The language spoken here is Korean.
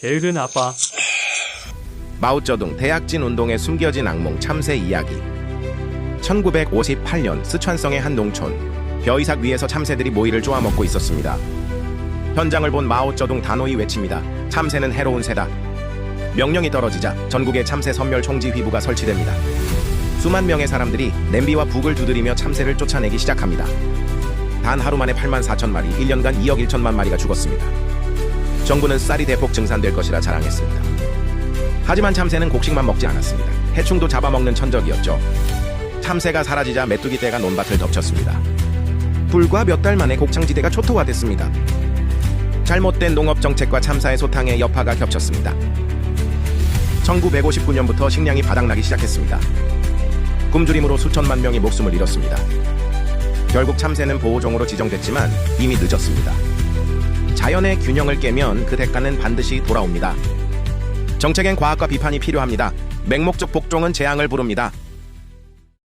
게으른 아빠. 마오쩌둥 대약진 운동에 숨겨진 악몽 참새 이야기 1958년 스촨성의 한 농촌 벼이삭 위에서 참새들이 모이를 쪼아먹고 있었습니다. 현장을 본 마오쩌둥 단호히 외칩니다. 참새는 해로운 새다. 명령이 떨어지자 전국에 참새 선멸 총지휘부가 설치됩니다. 수만 명의 사람들이 냄비와 북을 두드리며 참새를 쫓아내기 시작합니다. 단 하루 만에 8만 4천 마리, 1년간 2억 1천만 마리가 죽었습니다. 정부는 쌀이 대폭 증산될 것이라 자랑했습니다. 하지만 참새는 곡식만 먹지 않았습니다. 해충도 잡아먹는 천적이었죠. 참새가 사라지자 메뚜기 떼가 논밭을 덮쳤습니다. 불과 몇 달 만에 곡창지대가 초토화됐습니다. 잘못된 농업 정책과 참사의 소탕에 여파가 겹쳤습니다. 1959년부터 식량이 바닥나기 시작했습니다. 굶주림으로 수천만 명이 목숨을 잃었습니다. 결국 참새는 보호종으로 지정됐지만 이미 늦었습니다. 자연의 균형을 깨면 그 대가는 반드시 돌아옵니다. 정책엔 과학과 비판이 필요합니다. 맹목적 복종은 재앙을 부릅니다.